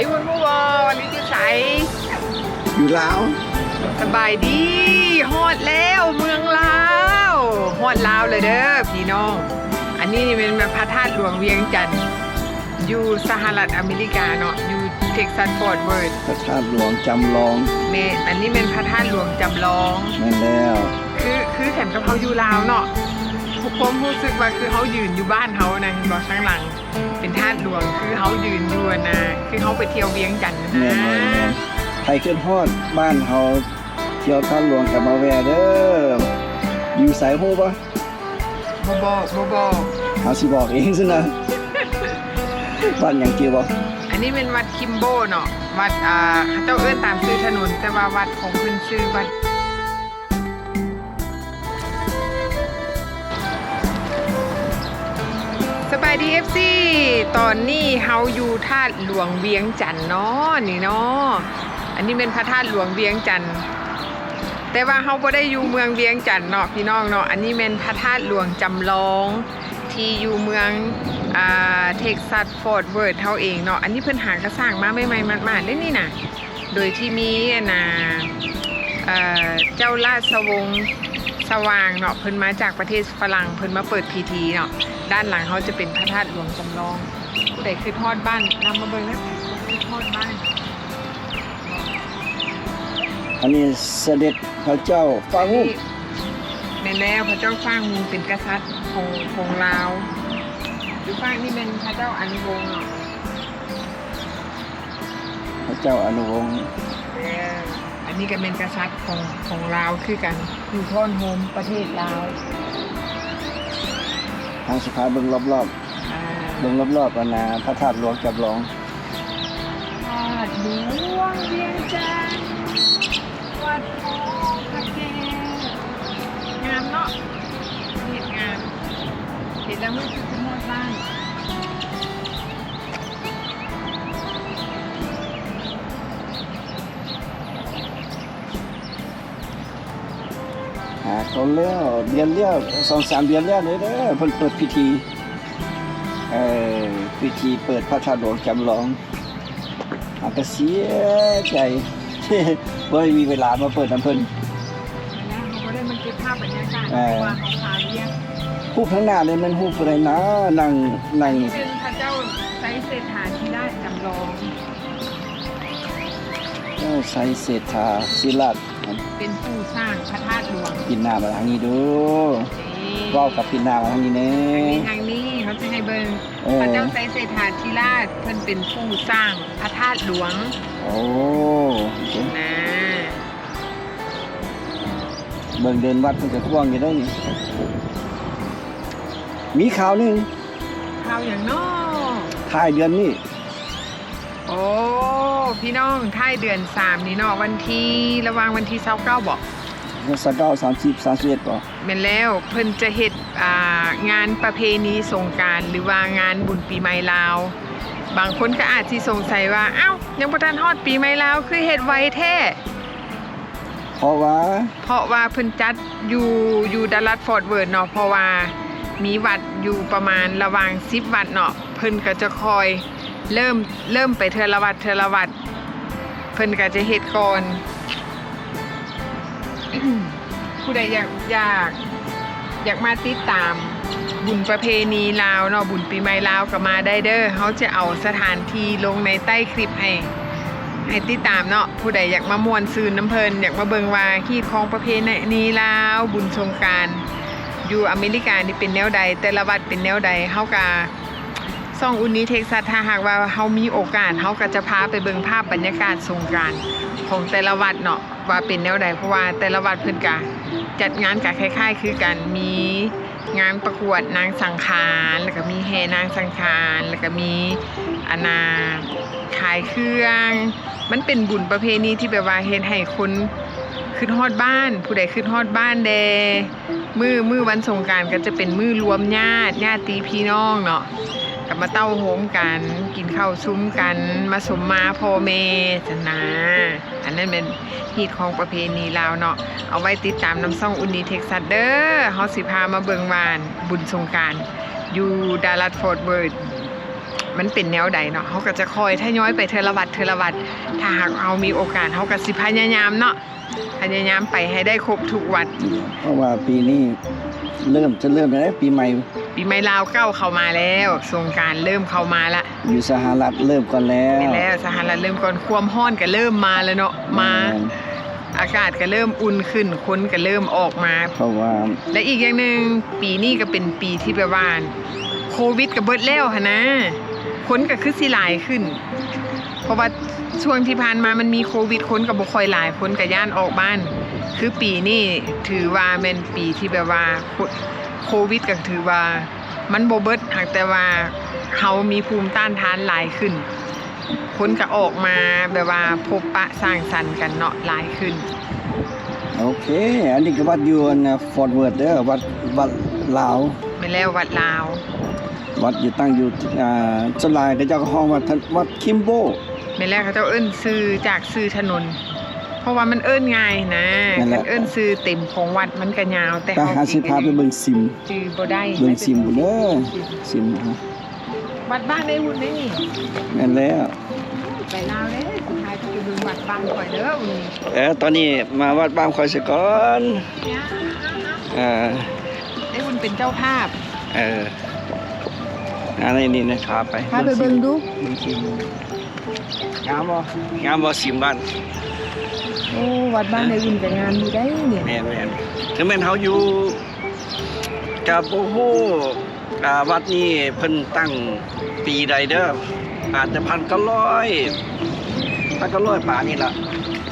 อ้คุณผู้บอวันนี้ที่ใสอยู่ลาวสบายดีฮอดแล้วเมืองลาวฮอดลาวเลยเด้อพี่น้อง อันนี้นี่เป็นพระธาตุหลวงเวียงจันทร์อยู่สหรัฐอเมริกาเนาะอยู่เท็กซัสฟอร์ดเวิร์ดพระธาตุหลวงจำลองเมอันนี้เป็นพระธาตุหลวงจำลองแม่นแล้ว คือคือแขนกับเขาอยู่ลาวเนาะ ผมรู้สึกว่าคือเขายืนอยู่บ้านเขานะเห็นบอกข้างหลัง เป็นธาตุหลวงคือเขายืนอยู่อะนะคือเขาไปเที่ยวเวียงจันทร์นะแม่นแม่นแม่นใครขึ้นฮอดบ้านเฮาเที่ยวท่าหลวงกับมาแวะเด้ออยู่สายฮู้ปะบบอกบบอกเฮาสิบอกเองซินะบ้านหยังเกี่ยวบ่อันนี้เป็นวัดคิมโบเนาะวัดอ่าเขาเจ้าเอื้อนตามชื่อถนนแต่ว่าวัดของเพิ่นชื่อวัดายดีเอฟซีตอนนี้เฮาอยู่ธาตุหลวงเวียงจันทน์เนาะนี่เนาะอันนี้เป็นพระธาตุหลวงเวียงจันทน์แต่ว่าเฮาบ่ได้อยู่เมืองเวียงจันทน์เนาะพี่น้องเนาะอันนี้เป็นพระธาตุหลวงจำลองที่อยู่เมืองอ่าเท็กซัสฟอร์ดเวิร์ดเท่าเองเนาะอันนี้เพิ่นหากระสร้างมาใหม่ๆมาดๆเลยนี่นะโดยที่มีนะเอ่อเจ้าราชวงศ์สว่างเนาะเพิ่นมาจากประเทศฝรั่งเพิ่นมาเปิดพิธีเนาะ ด้านหลังเขาจะเป็นพระธาตุหลวงจำลองผู้ใดคือทอดบ้านนำมาเบิ่งนะคือทอดบ้าน อันนี้เสด็จพระเจ้าฟางูแม่นแล้วพระเจ้าฟ้างมูเป็นกษัตริย์ของของลาวอยู่ฟ้างนี่เป็นพระเจ้าอนุวงศ์เนาะพระเจ้าอนุวงศ์เอออันนี้ก็เป็นกษัตริย์ของของลาวคือกันอยู่ท่อนโฮมประเทศลาว ทางสุภาเบิ่งรอบอ่าๆเบิ่งรอบๆอันน่ะพระธาตุหลวงจำลอง ธาตุหลวงเวียงจันทร์ แล้วเดือนแล้วสองสามเดือนแล้วเลยเด้อเพิ่นเปิดพิธีเอ่อพิธีเปิดพระธาตุหลวงจำลองอาก็เสียใจบ่ได้มีเวลามาเปิดน้ำเพิ่นนะเขาก็ได้มันเก็บภาพบรรยากาศเออว่าเขาพาเรียกผู้ข้างหน้าเลยมันฮู้ผู้ใดนะนั่งนั่งนี่เป็นพระเจ้าไซเศรษฐาธิราชจำลองเอ้าใส่เศรษฐาศิลัด เป็นผู้สร้างพระธาตุหลวงปินหน้ามาทางนี้ดูนี่เว้ากับปินหน้ามาทางนี้แน่ทางนี้เขาจะให้เบิ่งเออพระเจ้าไซเศรษฐาธิราชเพิ่นเป็นผู้สร้างพระธาตุหลวง โอ้เจ๋งนะเบิ่งเดินวัดมันจะท่วงอยู่ได้นี่มีข่าวหนึงข่าวอย่างน้อท้ายเดือนนี้โอ้ พี่น้องท้ายเดือนสามนี่เนาะวันที่ระหว่างวันที่29บอกสักเก้าสามสิบสามสิบเอ็ดป่ะแม่นแล้วเพิ่นจะเฮ็ดอ่างานประเพณีสงกรารหรือว่างานบุญปีใหม่ลาว บางคนก็อาจสิสงสัยว่าอ้าวยังบ่ทันฮอดปีใหม่ลาวคือเฮ็ดไวแท้เพราะว่า เพราะว่าเพิ่นจัดอยู่อยู่ดัลลัดฟอร์ดเวิร์ดเนาะเพราะว่ามีวัดอยู่ประมาณระหว่าง10วัดเนาะเพิ่นก็จะคอย เริ่มเริ่มไปเทอละวัดเทอละวัดเพิ่นก็จะเฮ็ดก่อนผู้ใดอยากอยากอยากมาติดตาม บุญประเพณีลาวเนาะบุญปีใหม่ลาวก็มาได้เด้อเขาจะเอาสถานที่ลงในใต้คลิปให้ให้ติดตามเนาะผู้ใดอยากมามวนซืนน้ำเพลินอยากมาเบิงว่าฮีดของประเพณีลาวบุญสงกรารอยู่อเมริกานี่เป็นแนวใด แต่ละวัดเป็นแนวใดเฮากา ซ่องอุนนี้เท็กซัสถ้าหากว่าเฮามีโอกาสเฮาก็จะพาไปเบิงภาพบรรยากาศสงกรานต์ของแต่ละวัดเนาะว่าเป็นแนวใดเพราะว่าแต่ละวัดเพิ่นกะจัดงานกะคล้ายๆ คือกันมีงานประกวดนางสังขารแล้วก็มีแห่นางสังขารแล้วก็มีอานาขายเครื่อง มันเป็นบุญประเพณีที่แบบว่าเฮ็ดให้คนขึ้นฮอดบ้าน ผู้ใดขึ้นฮอดบ้านเดมือมือวันสงการก็จะเป็นมือรวมญาติญาติพี่น้องเนาะ กับมาเต้าโฮมกัน กินข้าวซุ้มกัน มาสมมาพ่อแม่จนะ อันนั้นเป็นฮีตของประเพณีลาวเนาะเอาไว้ติดตามน้ำซ่องอุนีเท็กซัสเด้อเฮาสิพามาเบิงวานบุญสงการอยู่ดัลลัดฟอร์ดเวิร์ดมันเป็นแนวใดเนาะเขาก็จะคอยทยอยไปเทอละวัดเทอละวัดถ้าหากเอามีโอกาสเขาก็สิพยายามเนาะพยายามไปให้ได้ครบทุกวัด เพราะว่าปีนี้เริ่มจะเริ่มแล้วปีใหม่ ปีใหม่ลาวเก้าเข้ามาแล้วสงกรารเริ่มเข้ามาละอยู่สหรัฐเริ่มก่อนแล้วไปแล้วสหรัฐเริ่มก่อนความห้อนก็เริ่มมาแล้วเนาะมาอากาศก็เริ่มอุ่นขึ้นคนก็เริ่มออกมา เพราะว่า และอีกอย่างหนึ่งปีนี้ก็เป็นปีที่แบบว่าโควิดก็เบิดแล้วหะนะคนก็คือสิหลายขึ้น เพราะว่าช่วงที่ผ่านมามันมีโควิดคนก็บ่ค่อยหลายคนก็ย่านออกบ้าน คือปีนี้ถือว่าเป็นปีที่แบบว่า โควิดก็ถือว่า มันบ่เบิดหากแต่ว่าเฮามีภูมิต้านทานหลายขึ้น คนก็ออกมาแบบว่าพบปะสร้างสรรค์กันเนาะหลายขึ้น โอเค อันนี้ก็วัดอยู่นะฟอร์ดเวิร์ดเด้อวัดวัดลาวไปแล้ววัดลาว วัดอยู่ตั้งอยู่อ่าสวนหลายก็เจ้าก็ห้องว่าท่านวัดคิมโบไม่แรกเขาเจ้าเอิ้นซื้อจากซื้อถนน เพราะว่ามันเอิ้นง่ายนะมันเอิ้นซื้อเต็มของวัดมันก็ยาว แต่แต่เฮาหาสิพาไปเบิ่งซิม จือบ่ได้เบิ่งซิมบุเด้อซิมนะวัดบ้านได้หุ่นได้นี่นั่นแล้ว ไปลาวเด้สุดท้ายก็คือเบิ่งวัดบ้านข่อยเด้ออุ่นเออตอนนี้มาวัดบ้านคอยสก่อนอ่าได้หุ่นเป็นเจ้าภาพเอออันนี้นี่นะครับไปพาไปเบิ่งดูเบิ่งซิมงามบ่งามบ่ซิมบ้าน โอ้วัดบ้านได้หุ่นก็งามอยู่ได้เนี่ยแม่นแม่นถึงแม่นเฮาอยู่กับโอ้โหอ่าวัดนี้เพิ่นตั้งปีใดเด้ออาจจะพันเก้าร้อยพันเก้าร้อยป่านี่ล่ะ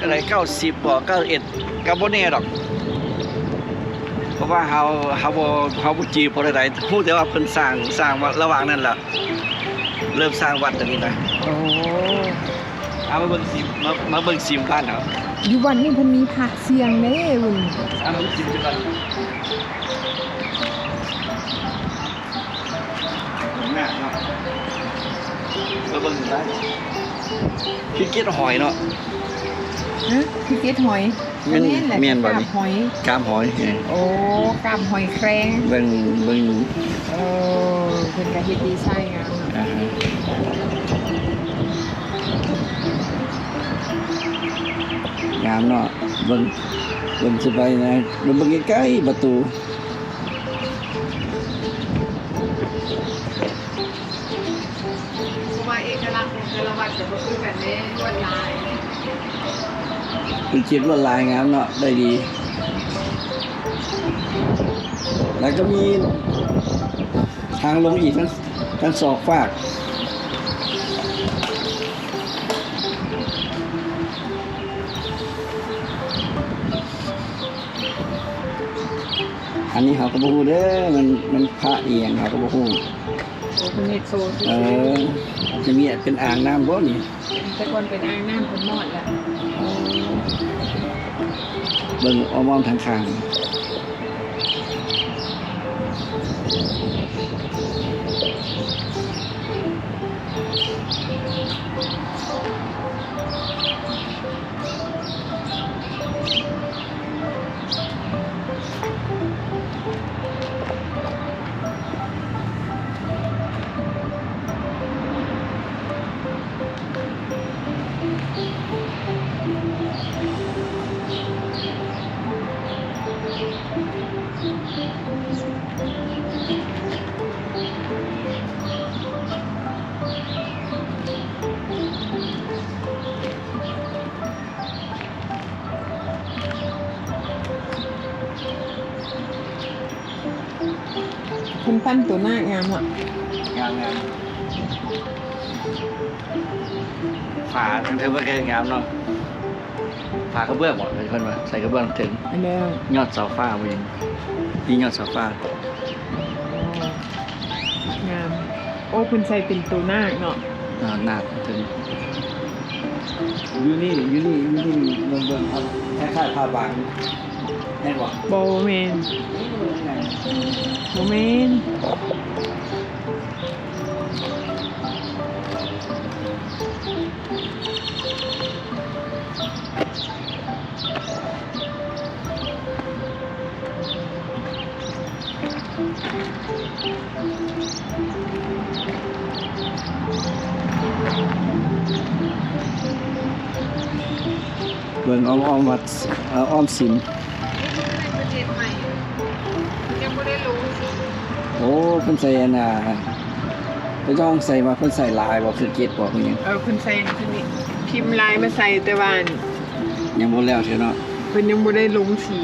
อะไรเก้าสิบบ่เก้าเอ็ดก็บ่แน่ดอก เพราะว่าเฮาเฮาบ่เฮาบ่จีบบ่ได้ใดฮู้แต่ว่าเพิ่นสร้างสร้างวัดระหว่างนั้นล่ะเริ่มสร้างวัดตรงนี้นะโอ้เอามาเบิ่งซิมมามาเบิ่งซิมบ้านเฮาอยู่วันนี้เพิ่นมีพระเสียงเด้หุ่นเอามาเบิ่งซิมจังก่อนแม่เนาะมาเบิ่งได้พี่เกียรหอยเนาะฮะพี่เกดหอยแม่นแหละแม่นบ่กาบนี่หอย กามหอยเออโอ้กามหอยแครงเบิ่งเบิ่งเออเพิ่นก็เฮ็ดดีไซน์งามเนาะอ่าฮะ งามเนาะบิ่งเบิ่งสบายนะเบิ่งเบิ่งใกล้ๆประตูเพราะว่าเอกลักษณ์ของแต่ละวัดจะบ่คือกันเด้ลวดลายคุณคิดว่าลายงามเนาะได้ดี แล้วก็มีทางลงอีกทั้งทั้งสองฝาก อันนี้เขาก็บอกเด้อมันมันพระเอียงเขาก็บอกโอ้เพิ่นเฮ็ดโซนเออจะมีเป็นอ่างน้ำบ่นี่แต่ก่อนเป็นอ่างน้ำเพิ่นมอดแล้วเบิ่งเอามองทางข้าง เพิ่นปั้นตัวหน้างามอะงามงามฝาถือว่าแค่งามเนาะฝากระเบื้องหมดเลยเพิ่นว่าใส่กระเบื้องถึงอันเดียวยอดเสาฟ้าเองนี่ยอดเสาฟ้างาม โอ้เพิ่นใส่เป็นตัวหน้าเนาะอ่าหนาถึง อยู่นี่อยู่นี่อยู่นี่เบิ่งเบิ่งครับคล้ายๆผ้าบางแน่นบ่บ่แม่นบ่แม่น เบิ่งออมออมวัดออมสินโอ้คุณใส่อันน่ะเพิ่องใส่มาคุณใส่ลายบอกคือเก็ตบ่คือหยังเออคุณใส่คุณนี่พิมพ์ลายมาใส่แต่วันยังบ่แล้วเถอะเนาะเพิ่นยังบ่ได้ลงสี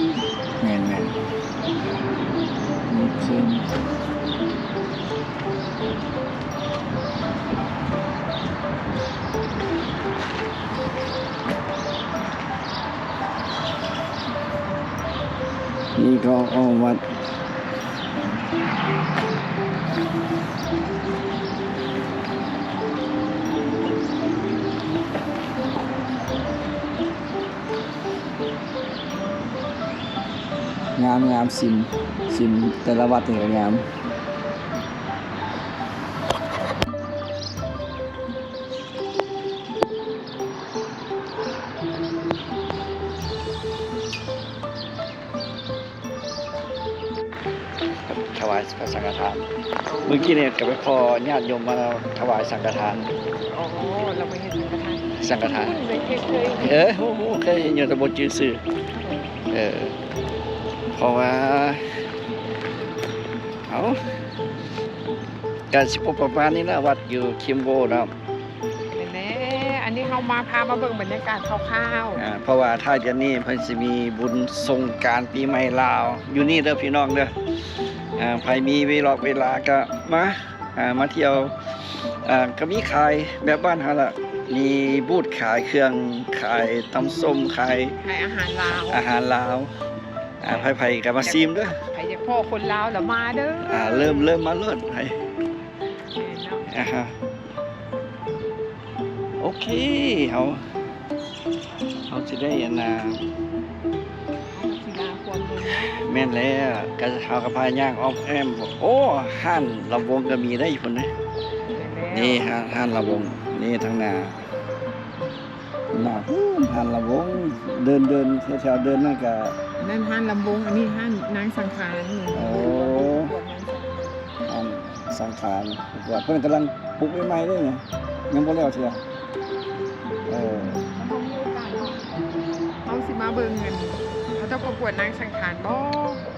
แม่นๆนี่เพิ่น นี่ก็อ้อมวัดงามงามสินสินแต่ละวัดนี่ก็งาม ถวายพระสังฆทาน เมื่อกี้เนี่ยกับไปพอญาติโยมมาถวายสังฆทาน อ๋อ เราไปเห็นกระทะสังฆทานเคยเคยเคยเออโอ้โหเคยเห็นอยู่แตะบนจือซื่อเออ เพราะว่า เอาการสิบประมาณนี้นะวัดอยู่คิมโบนะแน่อันนี้เขามาพามาเบิ่งบรรยากาศคร่าวอ่าเพราะว่าถ้าจะนี่เพิ่นสิมีบุญสงกรารปีใหม่ลาว อยู่นี่เด้อพี่น้องเด้ออ่า ใครมีเวลาเวลาก็มาอ่ามาเที่ยวอ่าก็มีขายแบบบ้านเฮาล่ะมีบูธขายเครื่องขายตำส้มขายๆขายอาหารลาวอาหารลาวอ่าไผๆก็มาซิมเด้อใครอยากพ่อคนลาวแล้วมาเด้ออ่าเริ่มเริ่มมาเลิศไผแม่นเนาะอ่าฮะโอเคเฮาเฮาสิได้อันน่ะเอา แม่นแล้วก็เฮาก็พาย่างอ้อมแอมบอกโอ้ห้านลำวงก็มีได้อยู่พุ่นนะแม่นี่แล้วห้านห้านลำวง นี่ทางหน้าหน้าฮู้ห้านลำวง เดินเดินแถวๆเดินนั่นก็นั่นห้านลำวง อันนี้ห้านนางสังขารนี่โอ้บวชนางสังขารห้านสังขารว่าเพิ่นกำลังปลูกใหม่ๆเด้เนี่ยยังบ่แล้วเทื่อเออเขามีโอกาสเนาะเขาสิมาเบิ่งเงิน เขาต้องประกวดนางสังขารบ่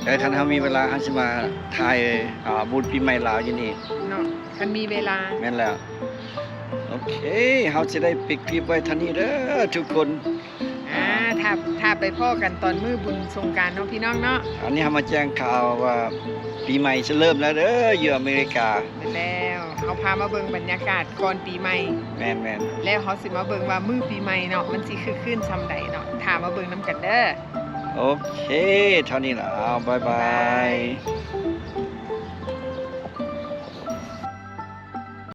เออคันเฮามีเวลาเฮาสิมาถ่ายอ่าบุญปีใหม่ลาวอยู่นี่เนาะคันมีเวลาแม่นแล้ว โอเคเฮาสิได้ปิดคลิปไว้เท่านี้เด้อทุกคนอ่าถ้าถ้าไปพ่อกันตอนมือบุญสงกรารเนาะพี่น้องเนาะอันนี้เฮามาแจ้งข่าวว่าปีใหม่จะเริ่มแล้วเด้ออยู่อเมริกาไปแล้วเอาพามาเบิ่งบรรยากาศก่อนปีใหม่ แม่นแม่นแล้วเขาสิมาเบิ่งว่ามือปีใหม่เนาะมันสิคือขึ้นซำใดเนาะถามมาเบิ่งนํกันเด้อ โอเคเท่านี้ล่